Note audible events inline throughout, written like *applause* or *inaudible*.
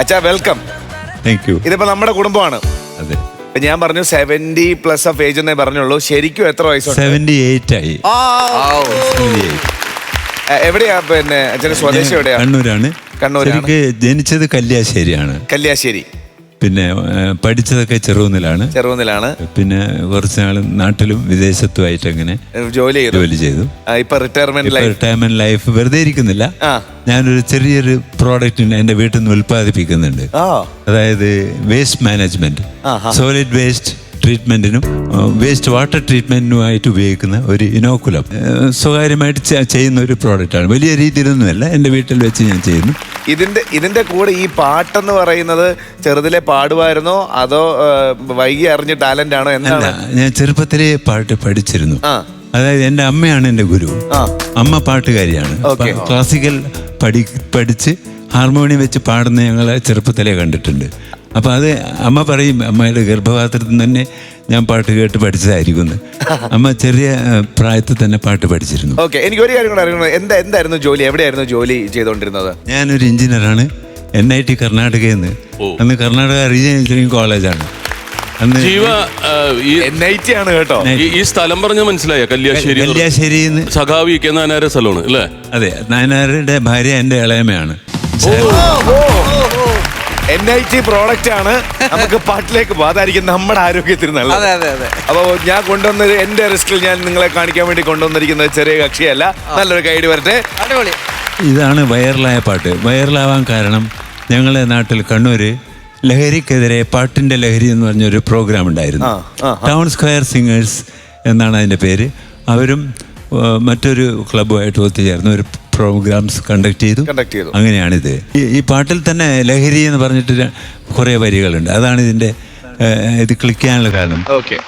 അച്ഛാ welcome thank you ഇതിപ്പോ നമ്മുടെ കുടുംബമാണ്. അതെ. ഇപ്പൊ ഞാൻ പറഞ്ഞു സെവന്റി പ്ലസ് ഓഫ് ഏജ് എന്നേ പറഞ്ഞുള്ളൂ. ശരിക്കും എത്ര വയസ്സുണ്ട്? സെവന്റി എയ്റ്റ് ആയി എ, എവിടെയാ പിന്നെ അച്ഛന്റെ സ്വദേശം എവിടെയാ? കണ്ണൂരാണ്. കണ്ണൂരാണ്. ശരിക്ക് ജനിച്ചത് കല്യാശ്ശേരിയാണ്. കല്യാശ്ശേരി. പിന്നെ പഠിച്ചതൊക്കെ ചെറുകുന്നിലാണ് ചെറുകുന്നിലാണ് പിന്നെ കുറച്ച് നാൾ നാട്ടിലും വിദേശത്തുമായിട്ട് അങ്ങനെ ജോലി ചെയ്തു. ജോലി ചെയ്തു. ഇപ്പൊ റിട്ടയർമെന്റ് ലൈഫ് റിട്ടയർമെന്റ് ലൈഫ് വെറുതെ ഇരിക്കുന്നില്ല. ഞാനൊരു ചെറിയൊരു പ്രോഡക്റ്റ് എന്റെ വീട്ടിൽ നിന്ന് ഉൽപ്പാദിപ്പിക്കുന്നുണ്ട്. അതായത് വേസ്റ്റ് മാനേജ്മെന്റ് സോളിഡ് വേസ്റ്റ് ട്രീറ്റ്മെന്റിനും വേസ്റ്റ് വാട്ടർ ട്രീറ്റ്മെന്റിനുമായിട്ട് ഉപയോഗിക്കുന്ന ഒരു ഇനോക്കുലം സ്വകാര്യമായിട്ട് ചെയ്യുന്ന ഒരു പ്രോഡക്റ്റാണ് വലിയ രീതിയിലൊന്നുമല്ല. എന്റെ വീട്ടിൽ വെച്ച് ഞാൻ ചെയ്യുന്നു. ഇതിന്റെ ഇതിന്റെ കൂടെ ഈ പാട്ടെന്ന് പറയുന്നത് ചെറുതിലെ പാടുമായിരുന്നോ അതോ വൈകി അറിഞ്ഞ ടാലന്റ് ആണോ? എന്നല്ല എന്താണ്? ഞാൻ ചെറുപ്പത്തിലേ പാട്ട് പഠിച്ചിരുന്നു. അതായത് എന്റെ അമ്മയാണ് എന്റെ ഗുരു. അമ്മ പാട്ടുകാരിയാണ്. ക്ലാസിക്കൽ പഠി പഠിച്ച് ഹാർമോണിയം വെച്ച് പാടുന്ന ഞങ്ങളെ ചെറുപ്പത്തിലേ കണ്ടിട്ടുണ്ട്. അപ്പോൾ അത് അമ്മ പറയും അമ്മയുടെ ഗർഭപാത്രത്തിൽ തന്നെ ഞാൻ പാട്ട് കേട്ട് പഠിച്ചതായിരിക്കും എന്ന്. *laughs* അമ്മ ചെറിയ പ്രായത്തിൽ തന്നെ പാട്ട് പഠിച്ചിരുന്നു. ഓക്കെ എനിക്ക് ഒരു കാര്യം കൂടെ അറിയണം? എന്താ എന്തായിരുന്നു ജോലി? എവിടെയായിരുന്നു ജോലി ചെയ്തുകൊണ്ടിരുന്നത് ഞാനൊരു എഞ്ചിനീയറാണ് എൻ ഐ ടി കർണാടകയിൽ നിന്ന് അന്ന് കർണാടക റീജിയൻ എഞ്ചിനീയറിംഗ് കോളേജാണ് അന്ന് ജീവ ആണ് കേട്ടോ. ഈ- സ്ഥലം പറഞ്ഞ മനസ്സിലായ? കല്യാശ്ശേരി കല്യാശ്ശേരി സഖാവി കെ നായനാരെ സ്ഥലമാണ് അല്ലേ? അതെ നായനാരുടെ ഭാര്യ എന്റെ ഇളയമയാണ് എൻ ഐ ടി പ്രോഡക്റ്റ് ആണ്. നമുക്ക് പാട്ടിലേക്ക് പോകാം. അതായിരിക്കും നമ്മുടെ ആരോഗ്യത്തിന് നല്ലത്. അതെ അതെ അതെ. അപ്പോൾ ഞാൻ കൊണ്ടുവന്ന എന്റെ റിസ്കിൽ ഞാൻ നിങ്ങളെ കാണിക്കാൻ വേണ്ടി കൊണ്ടുവന്നിരിക്കുന്നത് ചെറിയ കക്ഷിയല്ല. നല്ലൊരു ഗൈഡ് വരട്ടെ. അടിപൊളി. ഇതാണ് വൈറലായ പാട്ട്. വൈറലാവാൻ കാരണം ഞങ്ങളുടെ നാട്ടിൽ കണ്ണൂര് ലഹരിക്കെതിരെ പാട്ടിന്റെ ലഹരി എന്ന് പറഞ്ഞൊരു പ്രോഗ്രാം ഉണ്ടായിരുന്നു. ടൗൺ സ്ക്വയർ സിംഗേഴ്സ് എന്നാണ് അതിന്റെ പേര്. അവരും മറ്റൊരു ക്ലബ്ബുമായിട്ട് ഒത്തുചേർന്ന്. ഒരു പ്രോഗ്രാംസ് കണ്ടക്ട് ചെയ്തു. കണ്ടക്ട് ചെയ്തു. അങ്ങനെയാണിത്. ഈ- ഈ പാട്ടിൽ തന്നെ ലഹരി എന്ന് പറഞ്ഞിട്ട് കുറേ വരികളുണ്ട്. അതാണ് ഇതിന്റെ ആ, ഇത് ക്ലിക്ക് ചെയ്യാനുള്ള കാരണം. ഓക്കെ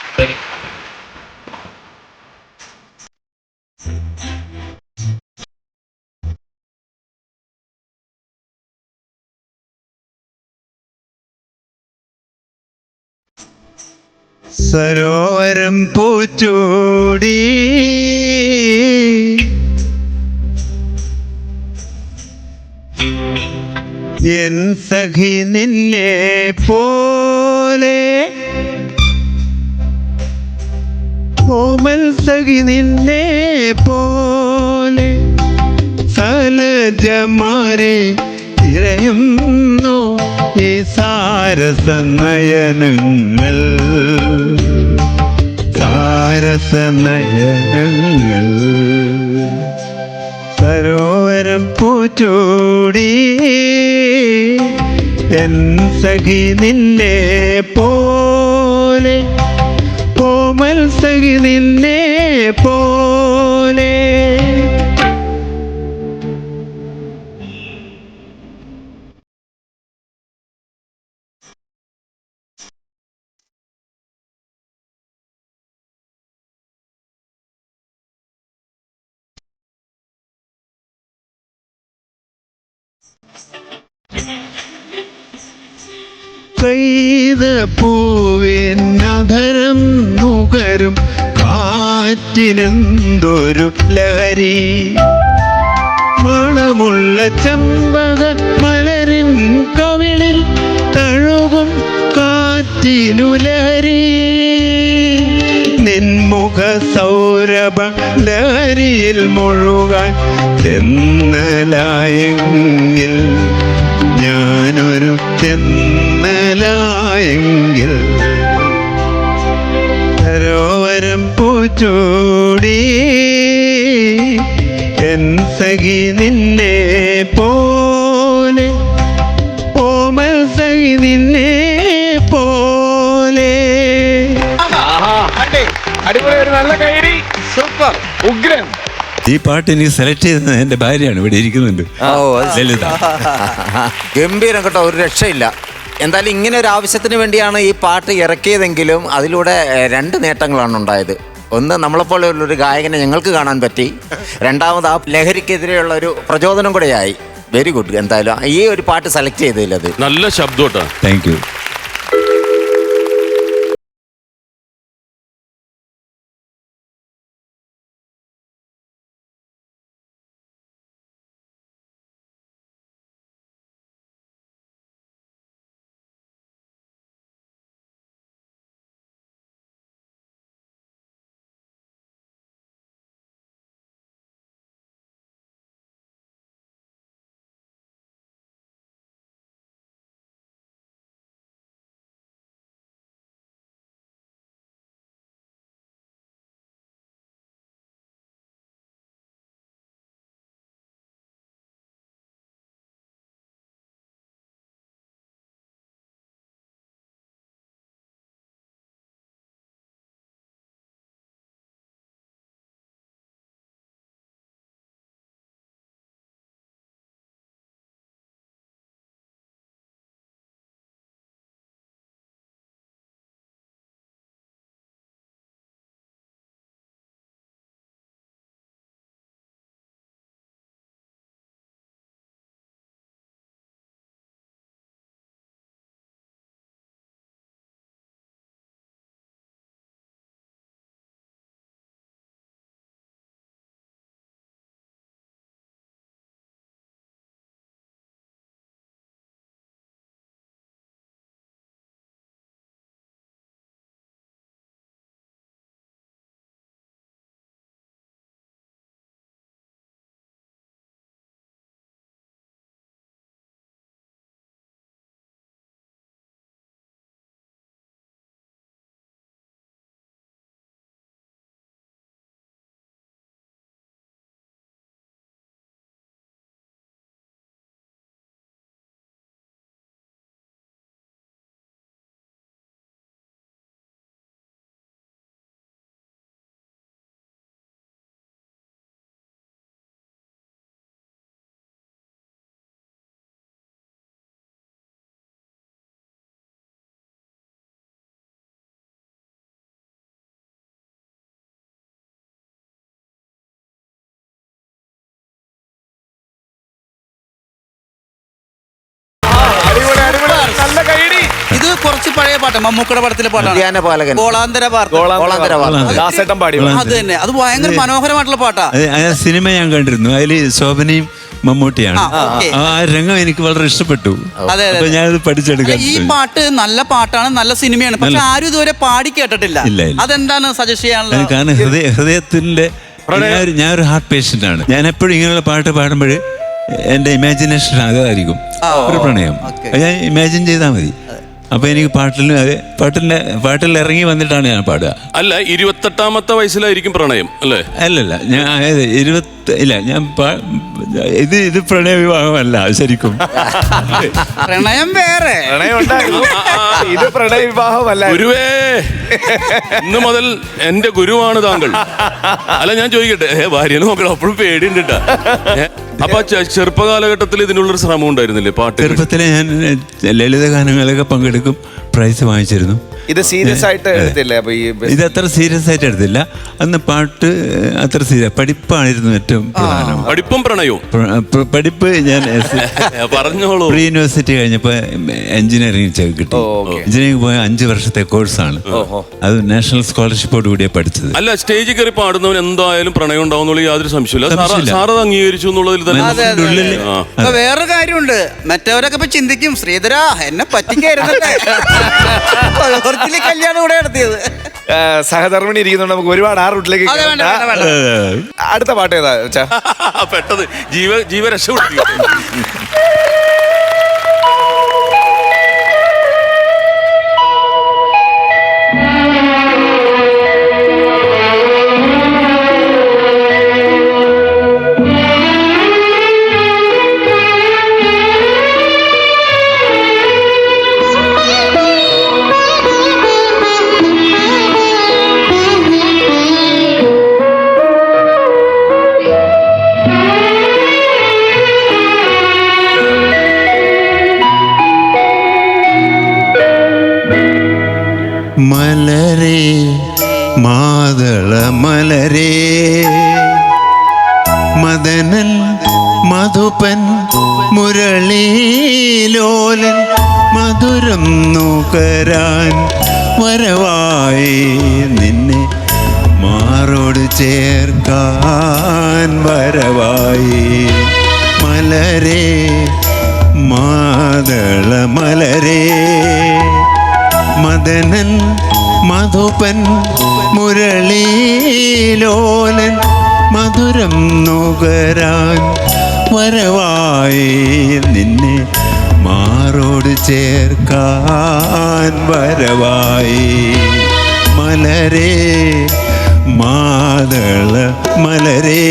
സരോവരം പൂച്ചൂടി. എൻ സഖി നിന്നെ പോലെ. കോമൽ സഖി നിന്നെ പോലെ. സലജമാരെ തിരയുന്നു ഈ സാരസനയനങ്ങൾ. സാരസനയനങ്ങൾ. സരോവരം പൂച്ചൂടി. എൻ സഖി നിന്നെ പോലെ പോമൽ സഖി നിന്നെ പോലെ. പെയ്ത പൂവിൻ നുകരും കാറ്റിനെന്തൊരു ലഹരി. മണമുള്ള ചമ്പക മലരിൻ കവിളിൽ തഴുകും കാറ്റിനു ലഹരി. നിൻമുഖ സൗരഭ ലഹരിയിൽ മുഴുകാൻ തെന്നലായെങ്കിൽ ഞാനൊരു തെന്നലായെങ്കിൽ സരോവരം പൂച്ചൂടി എൻ സഖി നിന്നെ പോലെ ഓമൽ സഖി നിന്നെ പോലെ. അടിപൊളി ഒരു നല്ല കൈഡി സൂപ്പർ. ഉഗ്രൻ. ഈ പാട്ട് എനിക്ക് സെലക്ട് ചെയ്തത് എന്റെ ഭാര്യയാണ് ഇവിടെ ഇരിക്കുന്നുണ്ട്. ലളിത. ഗംഭീരം കേട്ടോ ഒരു രക്ഷയില്ല. എന്തായാലും ഇങ്ങനെ ഒരു ആവശ്യത്തിന് വേണ്ടിയാണ് ഈ പാട്ട് ഇറക്കിയതെങ്കിലും അതിലൂടെ രണ്ട് നേട്ടങ്ങളാണ് ഉണ്ടായത്. ഒന്ന് നമ്മളെപ്പോലെയുള്ള ഒരു ഗായകനെ ഞങ്ങൾക്ക് കാണാൻ പറ്റി. രണ്ടാമത് ആ ലഹരിക്കെതിരെയുള്ള ഒരു പ്രചോദനം കൂടെയായി. വെരി ഗുഡ് എന്തായാലും ഈ ഒരു പാട്ട് സെലക്ട് ചെയ്തതിലത് നല്ല ശബ്ദം കേട്ടോ. താങ്ക് യു പാട്ട് മമ്മൂക്കയുടെ പടത്തിലെ പാട്ടാണ്. പാലകൻ. ഗോളാന്തര ദാസേട്ടൻ പാടി അത് തന്നെ. അത് ഭയങ്കര മനോഹരമായിട്ടുള്ള പാട്ടാ. സിനിമ ഞാൻ കണ്ടിരുന്നു. അതിൽ ശോഭനയും മമ്മൂട്ടിയാണ്. ആ, രംഗം എനിക്ക് വളരെ ഇഷ്ടപ്പെട്ടു. അപ്പൊ ഞാനത് പഠിച്ചെടുക്കാൻ ഈ പാട്ട് നല്ല പാട്ടാണ് നല്ല സിനിമയാണ്. പക്ഷെ ആരും ഇതുവരെ പാടി കേട്ടിട്ടില്ല. അതെന്താണ് സജസ്റ്റ് ചെയ്യാനുള്ളത്? ചെയ്യാനുള്ള കാരണം ഹൃദയ ഹൃദയത്തിന്റെ ഞാൻ ഒരു ഹാർട്ട് പേഷ്യന്റ് ആണ്. ഞാൻ എപ്പോഴും ഇങ്ങനെയുള്ള പാട്ട് പാടുമ്പോൾ എന്റെ ഇമാജിനേഷൻ അതായിരിക്കും ഒരു പ്രണയം. ഞാൻ ഇമാജിൻ ചെയ്താൽ മതി. അപ്പൊ എനിക്ക് പാട്ടിൽ അതെ പാട്ടിന്റെ പാട്ടിൽ ഇറങ്ങി വന്നിട്ടാണ് ഞാൻ പാടുക. അല്ല ഇരുപത്തെട്ടാമത്തെ വയസ്സിലായിരിക്കും പ്രണയം അല്ലേ? അല്ലല്ല ഞാൻ അതായത് ഇരുപത്തി ഇല്ല ഞാൻ പാ- ഇത് ഇത് പ്രണയ വിവാഹമല്ല ശരിക്കും. പ്രണയം വേറെ. പ്രണയം ഉണ്ടായിരുന്നു ഇത് പ്രണയ വിവാഹമല്ല ഗുരുവേ *laughs* ഇന്ന് മുതൽ എന്റെ ഗുരുവാണ് താങ്കൾ. അല്ല ഞാൻ ചോദിക്കട്ടെ. ഏ, ഭാര്യ നോക്കണം. അപ്പോഴും പേടിയുണ്ട് ട്ടാ. അപ്പൊ ചെറുപ്പകാലഘട്ടത്തിൽ ഇതിനുള്ളൊരു ശ്രമം ഉണ്ടായിരുന്നില്ലേ പാട്ട് ചെറുപ്പത്തിലെ ഞാൻ ലളിത ഗാനങ്ങളൊക്കെ പങ്കെടുക്കും. പ്രൈസ് വാങ്ങിച്ചിരുന്നു. ഇത് സീരിയസ് ആയിട്ട് എടുത്തില്ല? അപ്പൊ ഈ ഇത് അത്ര സീരിയസ് ആയിട്ട് എടുത്തില്ല. അന്ന് പാട്ട് അത്ര സീരിയസ് പഠിപ്പായിരുന്നു ഏറ്റവും പ്രധാനം. പഠിപ്പും പ്രണയവും. പ്ര- പ്ര- പഠിപ്പ് ഞാൻ *laughs* പറഞ്ഞോളൂ. പ്രീ യൂണിവേഴ്സിറ്റി കഴിഞ്ഞപ്പോൾ എഞ്ചിനീയറിംഗ് കിട്ടി. ഓക്കേ. എഞ്ചിനീയറിംഗ് പോയ അഞ്ച് വർഷത്തെ കോഴ്സാണ് അത് നാഷണൽ സ്കോളർഷിപ്പോട് കൂടിയാണ് പഠിച്ചത്. അല്ല സ്റ്റേജിൽ കയറി പാടുന്നവൻ എന്തായാലും പ്രണയം ഉണ്ടാവും എന്നുള്ള യാതൊരു സംശയമില്ല സാറ് സംശയമില്ല. സാറത് അംഗീകരിച്ചു എന്നുള്ളതിൽ തന്നെ അതെ, അതെ, ആ. ഇപ്പൊ വേറൊരു കാര്യമുണ്ട്. മറ്റവരൊക്കെ ഇപ്പൊ ചിന്തിക്കും ശ്രീധര എന്നെ പറ്റിക്കായിരുന്നല്ലേ? *laughs* ഒറിജിനൽ കല്യാണം കൂടെ നടത്തിയത്. സഹധർമ്മിണി ഇരിക്കുന്നുണ്ട് നമുക്ക് ഒരുപാട് ആ റൂട്ടിലേക്ക് അതെ വേണ്ട വേണ്ട കേറണ്ട. വേണ്ട അടുത്ത പാട്ട് ഏതാ ചാ *laughs* പെട്ടത് ജീവ ജീവ രക്ഷപ്പെടുത്തി *laughs* മധുരം നുകരാൻ വരവായി നിന്നെ മാറോട് ചേർക്കാൻ വരവായി. മലരേ മാതള മലരേ. മദനൻ മധുപൻ മുരളീലോലൻ മധുരം നുകരാൻ വരവായി നിന്നെ മാറോട് ചേർക്കാൻ വരവായി. മലരേ മാതള മലരേ.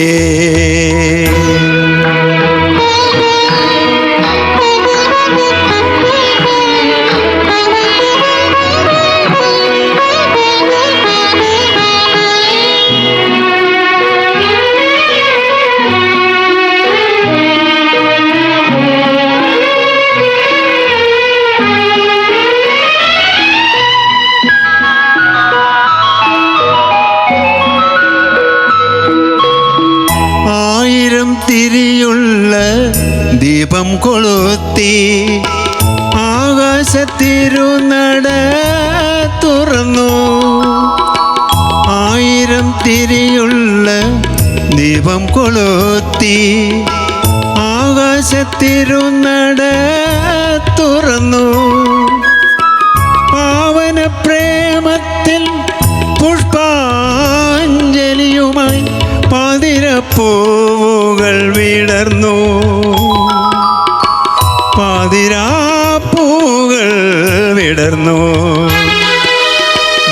തിരിയുള്ള ദീപം കൊളുത്തി ആകാശത്തിരുനട തുറന്നു. ആയിരം തിരിയുള്ള ദീപം കൊളുത്തി ആകാശത്തിരുനട തുറന്നു. പാവന പ്രേമത്തിൽ പുഷ്പാഞ്ജലിയുമായി പാതിരപ്പൂവുകൾ വിടർന്നു പാതിരാപ്പൂകൾ വിടർന്നു.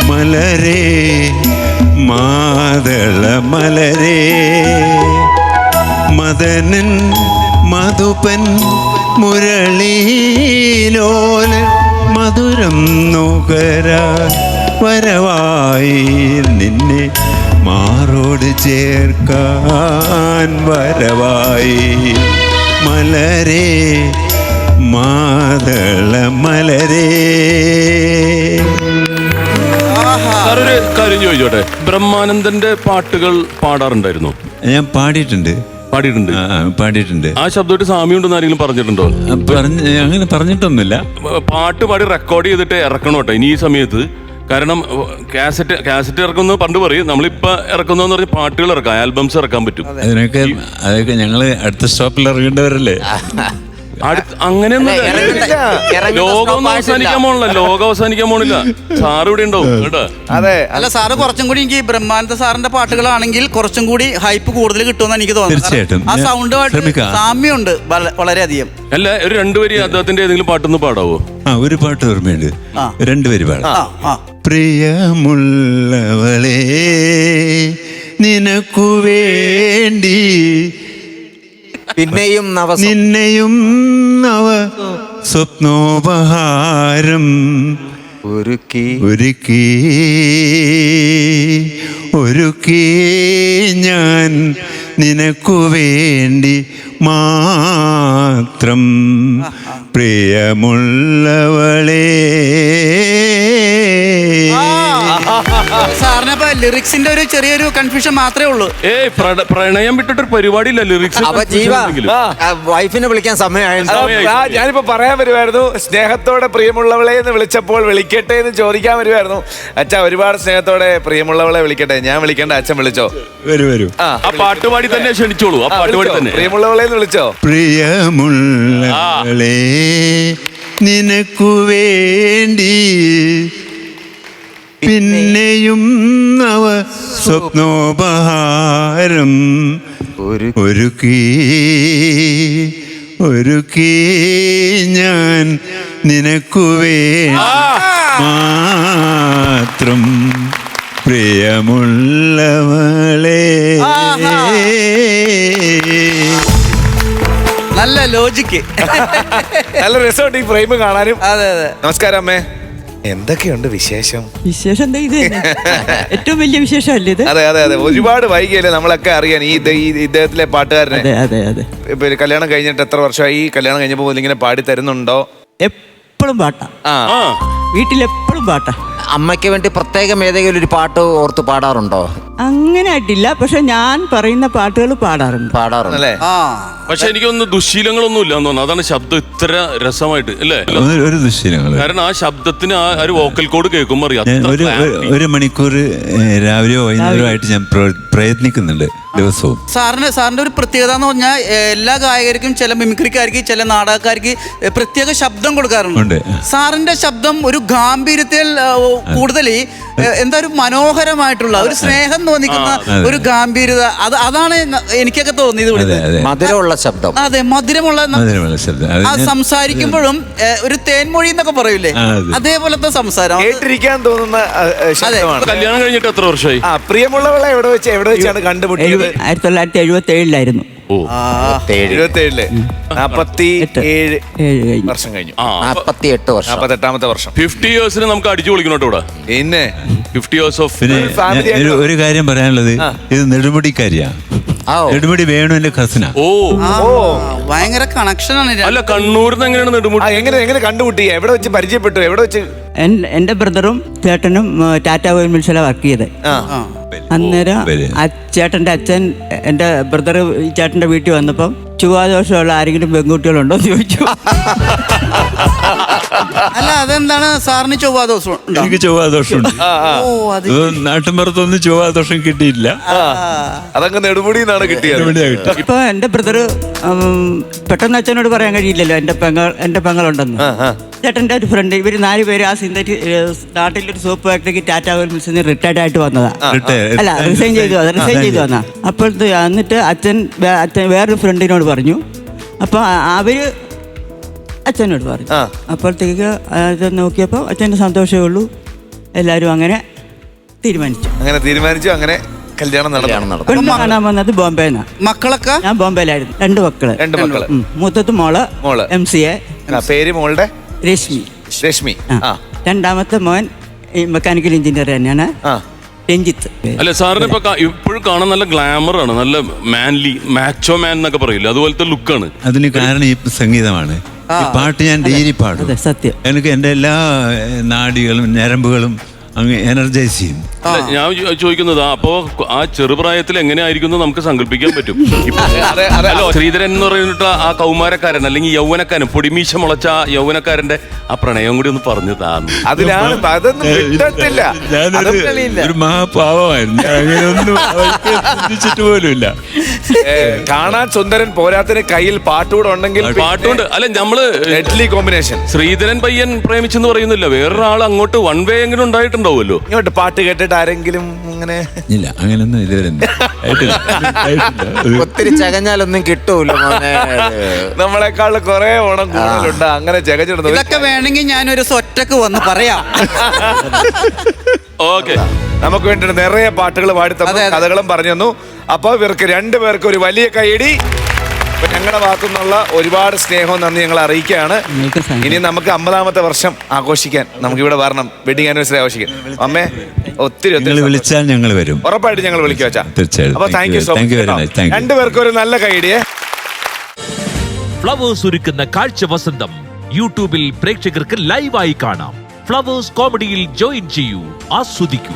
മലരേ മാതള മലരേ. മദനൻ മധുപൻ മുരളീലോല മധുരം നുകര വരവായി നിന്നെ മാറോട് ചേർക്കാൻ വരവായി. മലരേ മാതള മലരേ. സാറൊരു കാര്യം ചോദിച്ചോട്ടെ. ബ്രഹ്മാനന്ദന്റെ പാട്ടുകൾ പാടാറുണ്ടായിരുന്നു. ഞാൻ പാടിയിട്ടുണ്ട്. പാടിയിട്ടുണ്ട്. പാടിയിട്ടുണ്ട്. ആ ശബ്ദമായിട്ട് സാമ്യമുണ്ടെന്ന് ആരെങ്കിലും പറഞ്ഞിട്ടുണ്ടോ? അങ്ങനെ പറഞ്ഞിട്ടൊന്നുമില്ല. പാട്ട് പാടി റെക്കോർഡ് ചെയ്തിട്ട് ഇറക്കണം കേട്ടോ ഇനി ഈ സമയത്ത് കാരണം കാസറ്റ് കാസറ്റ് ഇറക്കുന്നു പണ്ട് പറയും നമ്മളിപ്പോ ഇറക്കുന്നതെന്ന് പറഞ്ഞ പാട്ടുകൾ ഇറക്കാം ആൽബംസ് ഇറക്കാൻ പറ്റും. അതിനൊക്കെ അതൊക്കെ ഞങ്ങൾ അടുത്ത സ്റ്റോപ്പിൽ ഇറങ്ങേണ്ടവരല്ലേ? അങ്ങനെയൊന്നും ലോകം. അവസാനിക്കാൻ പോണില്ല ലോകം അവസാനിക്കാൻ പോണില്ല. സാറ് ഇവിടെ ഉണ്ടാവും കേട്ടോ. അതെ. അല്ല സാറ് കുറച്ചും കൂടി എനിക്ക് ബ്രഹ്മാനന്ദ സാറിന്റെ പാട്ടുകളാണെങ്കിൽ കുറച്ചും കൂടി ഹൈപ്പ് കൂടുതൽ കിട്ടുമെന്ന് എനിക്ക് തോന്നുന്നു തീർച്ചയായിട്ടും. ആ സൗണ്ട് സൗണ്ടുമായിട്ട് സാമ്യമുണ്ട് വള- വളരെയധികം. അല്ല ഒരു രണ്ടുപേര് അദ്ദേഹത്തിന്റെ ഏതെങ്കിലും പാട്ടൊന്ന് പാടാവോ? ആ ഒരു പാട്ട് ഓർമ്മയുണ്ട്. രണ്ടുപേര് പാടാം. പ്രിയമുള്ളവളെ നിനക്കു വേണ്ടി പിന്നെയും നവ നിന്നെയും നവ സ്വപ്നോപഹാരം ഒരുക്കി. ഒരുക്കി. ഒരുക്കി ഞാൻ നിനക്കു വേണ്ടി മാത്രം പ്രിയമുള്ളവളേ. ലിറിക്സിന്റെ ഒരു ചെറിയൊരു കൺഫ്യൂഷൻ മാത്രമേ ഉള്ളൂ. ഏയ് പ്രണ- പ്രണയം വിട്ടിട്ടൊരു പരിപാടിയില്ല ലിറിക്സ് അപ്പൊ ജീവ വൈഫിനെ വിളിക്കാൻ സമയമായിരുന്നു. ആ, ഞാനിപ്പോ പറയാൻ വരുമായിരുന്നു സ്നേഹത്തോടെ പ്രിയമുള്ളവളെ എന്ന് വിളിച്ചപ്പോൾ വിളിക്കട്ടെ എന്ന് ചോദിക്കാൻ വരുമായിരുന്നു അച്ഛാ ഒരുപാട് സ്നേഹത്തോടെ പ്രിയമുള്ളവളെ വിളിക്കട്ടെ. ഞാൻ വിളിക്കേണ്ട അച്ഛൻ വിളിച്ചോ? വരൂ വരൂ. ആ. ആ പാട്ടുപാടി തന്നെ ക്ഷണിച്ചോളൂ ആ ആ, പാട്ടുപാടി വിളിച്ചോ? തന്നെ. പ്രിയമുള്ളവളെ എന്ന് വിളിച്ചോ? പ്രിയമുള്ളവളെ നിനക്കു വേണ്ടി പിന്നെയും സ്വപ്നോപഹാരം ഒരു ഒരുക്കി ഒരുക്കി ഞാൻ നിനക്കുവേ മാത്രം പ്രിയമുള്ളവളെ. നല്ല ലോജിക്ക്. *laughs* നല്ല രസമുണ്ട് ഈ ഫ്രെയിം കാണാനും. അതെ അതെ. നമസ്കാരം അമ്മേ. എന്തൊക്കെയുണ്ട് വിശേഷം? വിശേഷം എന്താ ഇത്? തന്നെ? ഏറ്റവും വലിയ വിശേഷമല്ലേ ഇത്? അതെ അതെ അതെ. ഒരുപാട് വൈകിയല്ലേ നമ്മളൊക്കെ അറിയാൻ ഈ ഇദ്ദേഹത്തിലെ പാട്ടുകാരനെ. അതെ അതെ അതെ. ഇപ്പൊ ഒരു കല്യാണം കഴിഞ്ഞിട്ട് എത്ര വർഷമായി? ഈ കല്യാണം കഴിഞ്ഞപ്പോ മുതൽ ഇങ്ങനെ പാടി തരുന്നുണ്ടോ? എപ്പോഴും പാട്ടാ. ആ. ആ. വീട്ടിൽ എപ്പോഴും പാട്ടാ. അമ്മയ്ക്ക് വേണ്ടി പ്രത്യേകം ഏതെങ്കിലും ഒരു പാട്ട് ഓർത്ത് പാടാറുണ്ടോ? അങ്ങനെ ആയിട്ടില്ല. പക്ഷെ ഞാൻ പറയുന്ന പാട്ടുകൾ പാടാറുണ്ട്. പാടാറുണ്ട്. അല്ലേ പക്ഷെ എനിക്കൊന്നും ദുശീലങ്ങളൊന്നും ഇല്ല എന്ന് തോന്നുന്നു അതാണ് ശബ്ദം ഇത്ര രസമായിട്ട് അല്ലേ? ഒരു- ഒരു കാരണം ആ ശബ്ദത്തിന് ആ ഒരു വോക്കൽ കോഡ് കേൾക്കുമ്പോൾ അറിയാം ഞാൻ അത്ര ഒരു ഒരു- clarity. ഒരു മണിക്കൂർ ഏഹ്, രാവിലെയോ വൈകുന്നേരമോ ആയിട്ട് ഞാൻ പ്ര- പ്രയത്നിക്കുന്നുണ്ട് ദിവസവും. സാറിന് സാറിന്റെ ഒരു പ്രത്യേകത എന്ന് പറഞ്ഞാൽ എല്ലാ ഗായകർക്കും ചില മിമിക്രിക്കാർക്ക് ചില നാടകക്കാർക്ക് ഏ, പ്രത്യേക ശബ്ദം ഉണ്ട്. കൊടുക്കാറുണ്ട് സാറിന്റെ ശബ്ദം ഒരു ഗാംഭീര്യത്തിൽ കൂടുതൽ എന്താ ഒരു മനോഹരമായിട്ടുള്ള ഒരു സ്നേഹം തോന്നിക്കുന്ന ഒരു ഗാംഭീര്യത. അത് അതാണ് എനിക്കൊക്കെ തോന്നിയത് മധുരമുള്ള ശബ്ദം. അതെ മധുരമുള്ള മധുരമുള്ള ശബ്ദം. ആ സംസാരിക്കുമ്പോഴും ഒരു തേൻമൊഴി എന്നൊക്കെ പറയൂലേ? അതേപോലത്തെ സംസാരം. കേട്ടിരിക്കാൻ തോന്നുന്ന കല്യാണം കഴിഞ്ഞിട്ട് എത്ര വർഷമായി? ആ പ്രിയമുള്ളവളെ എവിടെ വെച്ച് എവിടെ വെച്ചാണ് കണ്ടുമുട്ടിയത്? ആയിരത്തി തൊള്ളായിരത്തി എഴുപത്തി ഏഴിലായിരുന്നു. ഓ ഏഴ് എഴുപത്തി ഏഴിൽ നാപ്പത്തി ഏഴ് ഏഴ് കഴിഞ്ഞു. വർഷം കഴിഞ്ഞു. ആ. നാപ്പത്തി എട്ട് വർഷം. നാപ്പത്തെട്ടാമത്തെ വർഷം. ഫിഫ്റ്റി ഇയേഴ്സിന് നമുക്ക് അടിച്ചു പൊളിക്കണം കേട്ടോ ഇവിടെ? പിന്നെ? ഫിഫ്റ്റി ഇയേഴ്സ് ഓഫ് പിന്നെ ഒരു family ഞാൻ ഒരു- ഒരു കാര്യം പറയാനുള്ളത് ഇത് നെടുമുടിക്കാരിയാ. ആ ഓ. നെടുമുടി വേണുവിന്റെ കസിന ഓ. ആ, ഭയങ്കര കണക്ഷനാണ് അല്ല കണ്ണൂരിൽ നിന്ന് എങ്ങനെയാണ് ആ നെടുമുടി എങ്ങനെ എങ്ങനെ കണ്ടുമുട്ടി? എവിടെ വെച്ച് പരിചയപ്പെട്ടു? എവിടെ വെച്ച്? എൻ- എന്റെ ബ്രദറും ചേട്ടനും ടാറ്റാ ടാറ്റ ഓയിൽ മിൽസിലാണ് വർക്ക് ചെയ്തത്. ആ. അന്നേരം. ചേട്ടന്റെ അച്ഛൻ എന്റെ ബ്രദർ ചേട്ടന്റെ ചേട്ടന്റെ വീട്ടിൽ വന്നപ്പം ചുവാദോഷമുള്ള ആരെങ്കിലും പെൺകുട്ടികളുണ്ടോ എന്ന് ചോദിച്ചു *laughs* അല്ല അതെന്താണ്? സാറിന് ചൊവ്വാദോഷം? എനിക്ക് ചൊവ്വാദോഷമുണ്ട് ഓ അത് നാട്ടിൻപുറത്തൊന്നും ചൊവ്വാദോഷം കിട്ടിയില്ല. അതങ്ങ് കിട്ടിയത്. ഇപ്പൊ എന്റെ ബ്രദർ പെട്ടെന്ന് അച്ഛനോട് പറയാൻ കഴിയില്ലല്ലോ എന്റെ പെങ്ങൾ എന്റെ പെങ്ങളുണ്ടെന്ന്. ചേട്ടന്റെ ഒരു ഫ്രണ്ട് ഇവർ നാല് പേര് ആ സിന്തറ്റി നാട്ടിലൊരു സോപ്പ് ഫാക്ടറിക്ക് ടാറ്റാ ഓയിൽ മിൽസിൽ നിന്ന് റിട്ടയർഡ് ആയിട്ട് വന്നതാ. അല്ല റിസൈൻ ചെയ്തു റിസൈൻ ചെയ്തു വന്നാ. അപ്പോഴത്തെ എന്നിട്ട് അച്ഛൻ അച്ഛൻ വേറൊരു ഫ്രണ്ടിനോട് പറഞ്ഞു. അപ്പൊ ആ- അവർ അച്ഛനോട് പറഞ്ഞു. ആ. അപ്പോഴത്തേക്ക് അത് നോക്കിയപ്പോൾ അച്ഛന്റെ സന്തോഷമേ ഉള്ളൂ. എല്ലാവരും അങ്ങനെ തീരുമാനിച്ചു. അങ്ങനെ തീരുമാനിച്ചു അങ്ങനെ കല്യാണം കല്യാണം നടന്നു. നടന്നു പെണ്ണ് കാണാൻ വന്നത് ബോംബെന്നാ മക്കളൊക്കെ? ഞാൻ ബോംബെയിലായിരുന്നു. രണ്ട് മക്കൾ. രണ്ട് മക്കൾ. ഉം. മൂത്തത് മോൾ മോൾ. M C A. ആ, പേര് മോളുടെ? രശ്മി. രശ്മി. ആ. രണ്ടാമത്തെ മോൻ ഈ മെക്കാനിക്കൽ എഞ്ചിനീയർ തന്നെയാണ്. ആ. രഞ്ജിത്ത്. അല്ല സാറിന് ഇപ്പൊ ഇപ്പോഴും കാണാൻ നല്ല ഗ്ലാമർ ആണ് നല്ല മാൻലി മാച്ചോ മാൻ എന്നൊക്കെ പറയില്ല? അതുപോലത്തെ ലുക്കാണ് അതിന് കാരണം ഈ സംഗീതമാണ്. ഈ പാട്ട് ഞാൻ ഡെയിലി പാടും. സത്യം. എനിക്ക് എന്റെ എല്ലാ നാടികളും ഞരമ്പുകളും അങ്ങ് എനർജൈസ് ചെയ്യും. അല്ല, ഞാൻ ചോ- ചോദിക്കുന്നത് അപ്പൊ ആ ചെറുപ്രായത്തിൽ എങ്ങനെയായിരിക്കും എന്ന് നമുക്ക് സങ്കല്പിക്കാൻ പറ്റും. ഇപ്പൊ-. അല്ലോ, ശ്രീധരൻ എന്ന് പറഞ്ഞിട്ട് ആ കൗമാരക്കാരൻ അല്ലെങ്കിൽ യൗവനക്കാരൻ പൊടിമീശ മുളച്ച ആ യൗവനക്കാരന്റെ ആ പ്രണയം കൂടി ഒന്ന് പറഞ്ഞു താന്നു. അതിലാണ് അതൊന്നും വിട്ടിട്ടില്ല. ഞാനൊരു അതും കളിയില്ല ഒരു മഹാപാവമായിരുന്നു. ഞാൻ അങ്ങനെയൊന്നും അവർക്ക് ചിന്തിച്ചിട്ട് പോലുമില്ല. ഏ, കാണാൻ സുന്ദരൻ പോരാത്തിന് കയ്യിൽ പാട്ടുകൂടെ ഉണ്ടെങ്കിൽ പാട്ടുണ്ട്. അല്ല നമ്മൾ ഡെഡ്ലി കോമ്പിനേഷൻ ശ്രീധരൻ പയ്യൻ പ്രേമിച്ചെന്ന് പറയുന്നില്ല. വേറൊരാൾ അങ്ങോട്ട് വൺ വേ എങ്കിലും ഉണ്ടായിട്ടുണ്ടാവുമല്ലോ ഇങ്ങോട്ട് പാട്ട് കേട്ടിട്ട് ആരെങ്കിലും ഇങ്ങനെ ഇല്ല അങ്ങനെയൊന്നും ഇതുവരെ ഒന്നും ആയിട്ടില്ല. ആയിട്ടില്ല. ഒരു- ഒത്തിരി ചകഞ്ഞാലൊന്നും കിട്ടൂല മോനെ. നമ്മളെക്കാൾ കുറെ ഓണം കൂടുതലുണ്ട്. അങ്ങനെ ഇതൊക്കെ വേണമെങ്കിൽ ഞാനൊരു സ്വറ്റക്ക് വന്ന് പറയാം. ഓക്കെ. നമുക്ക് വേണ്ടി നിറയെ പാട്ടുകൾ പാടി തന്നു അതെ, അതെ. കഥകളും പറഞ്ഞു തന്നു. അപ്പൊ ഇവർക്ക് രണ്ടുപേർക്ക് ഒരു വലിയ കൈയടി. അപ്പൊ ഞങ്ങളുടെ ഭാഗത്തുനിന്നുള്ള ഒരുപാട് സ്നേഹവും നന്ദി ഞങ്ങൾ അറിയിക്കുകയാണ്. ഇനി നമുക്ക് അമ്പതാമത്തെ വർഷം ആഘോഷിക്കാൻ നമുക്ക് ഇവിടെ വരണം. വെഡിങ് ആനിവേഴ്സറി ആഘോഷിക്കാൻ. അമ്മേ ഒത്തിരി നിങ്ങൾ ഒത്തിരി വിളിച്ചാൽ ഞങ്ങൾ വരും. ഉറപ്പായിട്ട് ഞങ്ങൾ വിളിക്കുക വെച്ചാ തീർച്ചയായും. അപ്പൊ താങ്ക് യു. So you. രണ്ടുപേർക്കും ഒരു നല്ല കൈഡിയെ ഫ്ലവേഴ്സ് ഒരുക്കുന്ന കാഴ്ച വസന്തം. യൂട്യൂബിൽ പ്രേക്ഷകർക്ക് ലൈവായി കാണാം. ഫ്ലവേഴ്സ് കോമഡിയിൽ ജോയിൻ ചെയ്യൂ. ആസ്വദിക്കൂ.